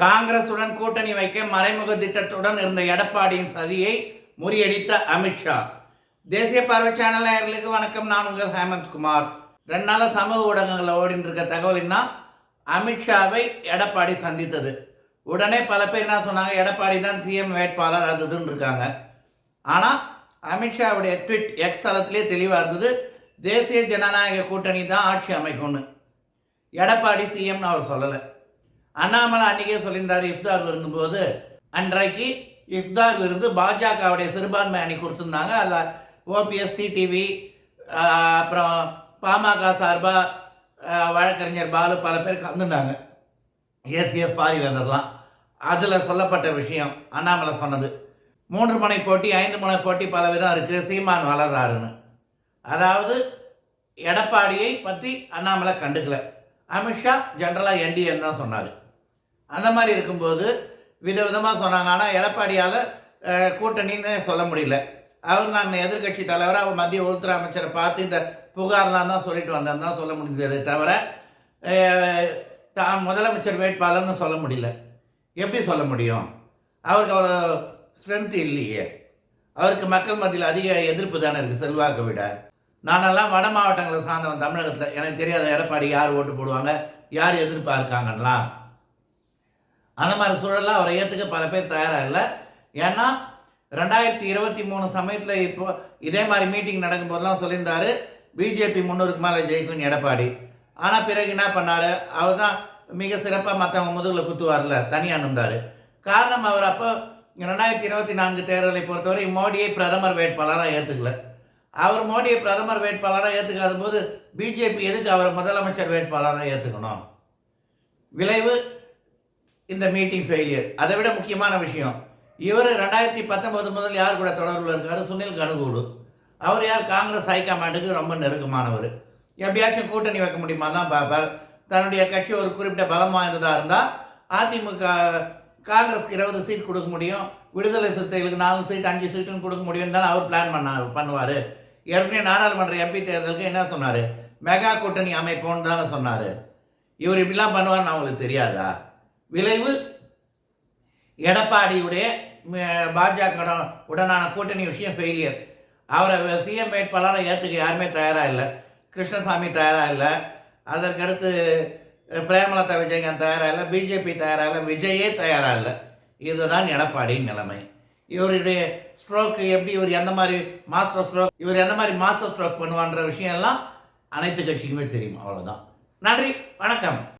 காங்கிரசுடன் கூட்டணி வைக்க மறைமுக திட்டத்துடன் இருந்த எடப்பாடியின் சதியை முறியடித்த அமித்ஷா தேசிய பார்வை சேனல் நேயர்களுக்கு வணக்கம். நான் உங்கள் ஹேமந்த் குமார். ரெண்டு நாளாக சமூக ஊடகங்களில் ஓடிட்டு இருக்க தகவல் என்ன? அமித்ஷாவை எடப்பாடி சந்தித்தது. உடனே பல பேர் என்ன சொன்னாங்க? எடப்பாடி தான் சிஎம் வேட்பாளர் அது இதுன்னு இருக்காங்க. ஆனால் அமித்ஷாவுடைய ட்விட் எக்ஸ் தளத்திலே தெளிவாக இருந்தது. தேசிய ஜனநாயக கூட்டணி தான் ஆட்சி அமைக்கும்னு. எடப்பாடி சிஎம்னு அவர் சொல்லலை. அண்ணாமலை அன்றைக்கே சொல்லியிருந்தார் இஃப்தார் விருந்தும்போது அன்றைக்கு இஃப்தார் விருந்து பாஜகவுடைய சிறுபான்மை அணி கொடுத்துருந்தாங்க. அதில் ஓபிஎஸ் டிவி அப்புறம் பாமக சார்பாக வழக்கறிஞர் பாலு பல பேர் கலந்துட்டாங்க எஸ்எஸ் பாரிவேந்தர்லாம் அதில் சொல்லப்பட்ட விஷயம் அண்ணாமலை சொன்னது. மூன்று முனை போட்டி ஐந்து முனை போட்டி பல விதம் இருக்குது சீமான் வளர்றாருன்னு. அதாவது எடப்பாடியை பற்றி அண்ணாமலை கண்டுக்கல. அமித்ஷா ஜென்ரலாக என்டிஎன் தான் சொன்னார். அந்த மாதிரி இருக்கும்போது விதவிதமாக சொன்னாங்க. ஆனால் எடப்பாடியால் கூட்டணின்னு சொல்ல முடியல. அவர் நான் எதிர்க்கட்சி தலைவராக மத்திய உள்துறை அமைச்சரை பார்த்து இந்த புகார்லாம் தான் சொல்லிட்டு வந்தேன் தான் சொல்ல முடிஞ்சதே தவிர தான் முதலமைச்சர் வேட்பாளர்னு சொல்ல முடியல. எப்படி சொல்ல முடியும்? அவருக்கு அவ்வளோ ஸ்ட்ரென்த் இல்லையே. அவருக்கு மக்கள் மத்தியில் அதிக எதிர்ப்பு தானே இருக்குது செல்வாக்கை விட. நானெல்லாம் வட மாவட்டங்களை சார்ந்தவன் தமிழகத்தில். எனக்கு தெரியாத எடப்பாடி யார் ஓட்டு போடுவாங்க? யார் எதிர்ப்பாக இருக்காங்கலாம் அந்த மாதிரி சூழலில் அவரை ஏற்றுக்க பல பேர் தயாராக இல்லை. ஏன்னா ரெண்டாயிரத்தி இருபத்தி மூணு சமயத்தில் இப்போ இதே மாதிரி மீட்டிங் நடக்கும்போதெல்லாம் சொல்லியிருந்தாரு பிஜேபி முன்னூறுக்கு மேலே ஜெயிக்கும் எடப்பாடி. ஆனால் பிறகு என்ன பண்ணார்? அவர் தான் மிக சிறப்பாக மற்றவங்க முதுகில் குத்துவார்ல தனியாக இருந்தார் காரணம் அவர் அப்போ ரெண்டாயிரத்தி இருபத்தி நான்கு தேர்தலை பொறுத்தவரை மோடியை பிரதமர் வேட்பாளராக ஏற்றுக்கல அவர் மோடியை பிரதமர் வேட்பாளராக ஏற்றுக்காத போது பிஜேபி எதுக்கு அவர் முதலமைச்சர் வேட்பாளராக ஏற்றுக்கணும் விளைவு இந்த மீட்டிங் ஃபெயிலியர் அதை விட முக்கியமான விஷயம் இவர் ரெண்டாயிரத்தி பத்தொன்பது முதல் யார் கூட தொடர்பில் இருக்கார்? சுனில் கனுகூடு அவர் யார்? காங்கிரஸ் ஹைகமாண்டுக்கு ரொம்ப நெருக்கமானவர். எப்படியாச்சும் கூட்டணி வைக்க முடியுமா தான் பார்ப்பார். தன்னுடைய கட்சி ஒரு குறிப்பிட்ட பலம் வாய்ந்ததாக இருந்தால் அதிமுக காங்கிரஸ்க்கு இருபது சீட் கொடுக்க முடியும். விடுதலை சிறுத்தைகளுக்கு நாலு சீட் அஞ்சு சீட்டுன்னு கொடுக்க முடியும்னு தான் அவர் பிளான் பண்ணார் பண்ணுவார். ஏற்கனவே நாடாளுமன்ற எம்பி தேர்தலுக்கு என்ன சொன்னார்? மெகா கூட்டணி அமைப்போன்னு தானே சொன்னார். இவர் இப்படிலாம் பண்ணுவார்னு அவங்களுக்கு தெரியாதா? விளைவு. எடப்பாடியுடைய பாஜக உடனான கூட்டணி விஷயம் ஃபெயிலியர் அவரை சிஎம் வேட்பாளராக ஏற்றுக்க யாருமே தயாராக இல்லை. கிருஷ்ணசாமி தயாராக இல்லை. அதற்கடுத்து பிரேமலதா விஜயகாந்த் தயாராக இல்லை. பிஜேபி தயாராக இல்லை. விஜயே தயாராக இல்லை. இதுதான் எடப்பாடியின் நிலைமை. இவருடைய ஸ்ட்ரோக் எப்படி இவர் எந்த மாதிரி மாஸ்டர் ஸ்ட்ரோக் இவர் எந்த மாதிரி மாஸ்டர் ஸ்ட்ரோக் பண்ணுவான்ற விஷயம் எல்லாம் அனைத்து கட்சிக்குமே தெரியும். அவ்வளோதான் நன்றி. வணக்கம்.